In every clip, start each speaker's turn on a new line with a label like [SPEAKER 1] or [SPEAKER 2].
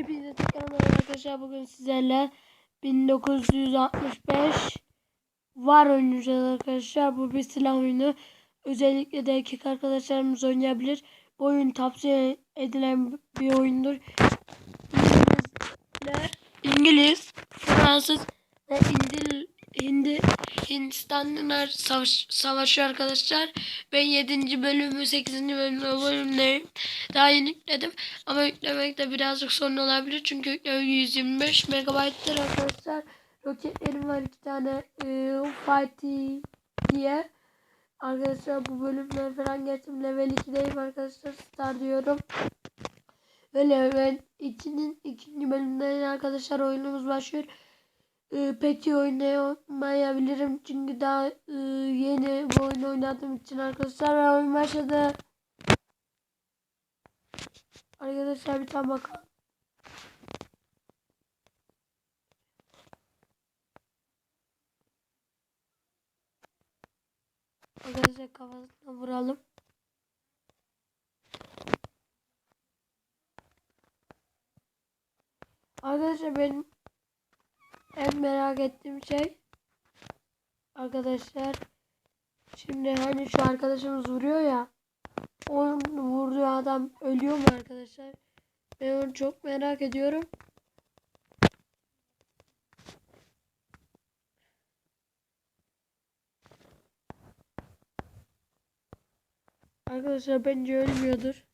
[SPEAKER 1] Hepinize tekrar merhaba arkadaşlar. Bugün sizlerle 1965 var oynayacağız arkadaşlar. Bu bir silah oyunu. Özellikle de erkek arkadaşlarımız oynayabilir. Bu oyun tavsiye edilen bir oyundur. İngilizler, İngiliz, Fransız ve Hindil, Hindi, Hindistanlılar savaş, savaşıyor arkadaşlar. Ben 7. bölümü 8. bölümü bölümleri daha yeni yükledim. Ama yüklemekte birazcık sorun olabilir. Çünkü yükleme 125 megabayttır arkadaşlar. Roketlerim var iki tane. E, Fighty diye. Arkadaşlar bu bölümler falan geçtim. Level 2'deyim arkadaşlar. Star diyorum. Ve level 2'nin ikinci bölümünde arkadaşlar oyunumuz başlıyor. Ee, pek oynayamayabilirim. Çünkü daha e, yeni bu oyunu oynadığım için arkadaşlar. Ve oyun başladı. Arkadaşlar bir tane bakalım. Arkadaşlar kafasına vuralım. Arkadaşlar benim en merak ettiğim şey arkadaşlar şimdi hani şu arkadaşımız vuruyor ya onun vurduğu adam ölüyor mu arkadaşlar? Ben onu çok merak ediyorum. Arkadaşlar bence ölmüyordur.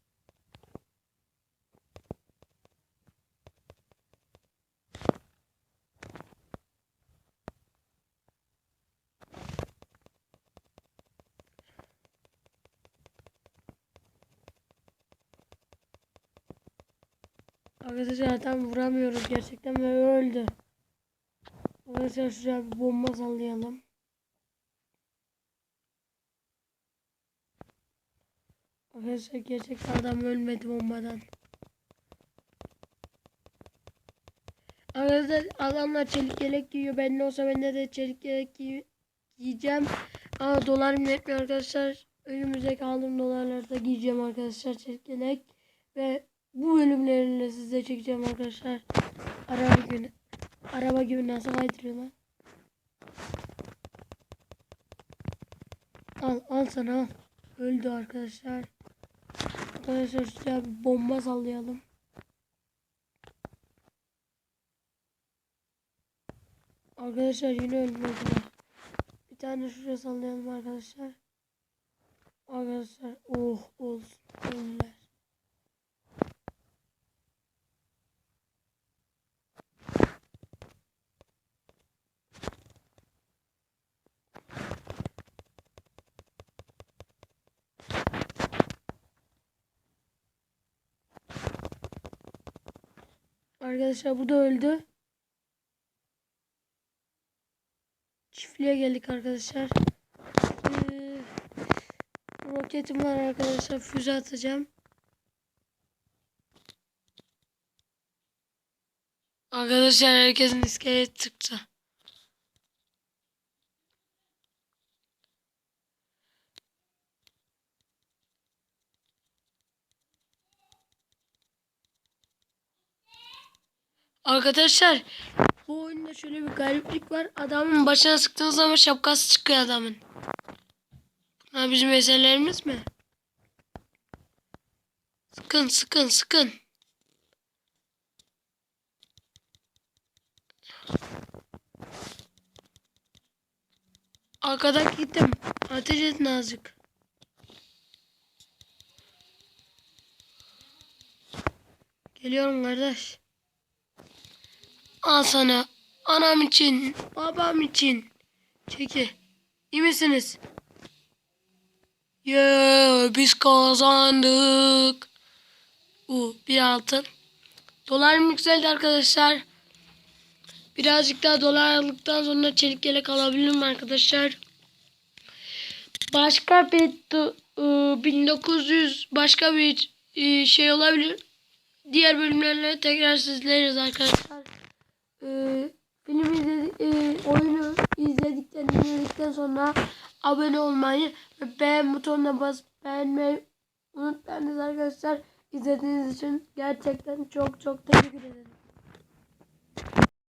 [SPEAKER 1] Arkadaşlar adam vuramıyoruz gerçekten ve öldü. Arkadaşlar şuraya bir bomba sallayalım. Arkadaşlar gerçekten adam ölmedi bombadan. Arkadaşlar adamlar çelik yelek giyiyor. Ben ne olsa ben de çelik yelek giy giyeceğim. Ama dolarım yetmiyor arkadaşlar. Önümüzdeki aldığım dolarlarda giyeceğim arkadaşlar çelik yelek. Ve bu bölümlerini size çekeceğim arkadaşlar. Araba günü. Araba gibi nasıl kaydırıyorlar. Al al sana. Öldü arkadaşlar. Arkadaşlar şuraya bir bomba sallayalım. Arkadaşlar yine ölmediler. Bir tane şuraya sallayalım arkadaşlar. Arkadaşlar oh olsun. Öldüler. Arkadaşlar bu da öldü. Çiftliğe geldik arkadaşlar. Ee, roketim var arkadaşlar. Füze atacağım. Arkadaşlar herkesin iskelet çıktı. Arkadaşlar bu oyunda şöyle bir gariplik var. Adamın başına sıktığınız zaman şapkası çıkıyor adamın. Ha bizim eserlerimiz mi? Sıkın sıkın sıkın. Arkadan gittim. Ateş edin azıcık. Geliyorum kardeş. Al sana. Anam için, babam için. Çeki. İyi misiniz? Yeah, biz kazandık. Bu bir altın. Dolar yükseldi arkadaşlar. Birazcık daha dolar aldıktan sonra çelik yelek alabilirim arkadaşlar. Başka bir 1900 başka bir şey olabilir. Diğer bölümlerle tekrar sizleriz arkadaşlar e, film izledik, e, oyunu izledikten dinledikten sonra abone olmayı ve beğen butonuna basıp beğenmeyi unutmayınız arkadaşlar. izlediğiniz için gerçekten çok çok teşekkür ederim.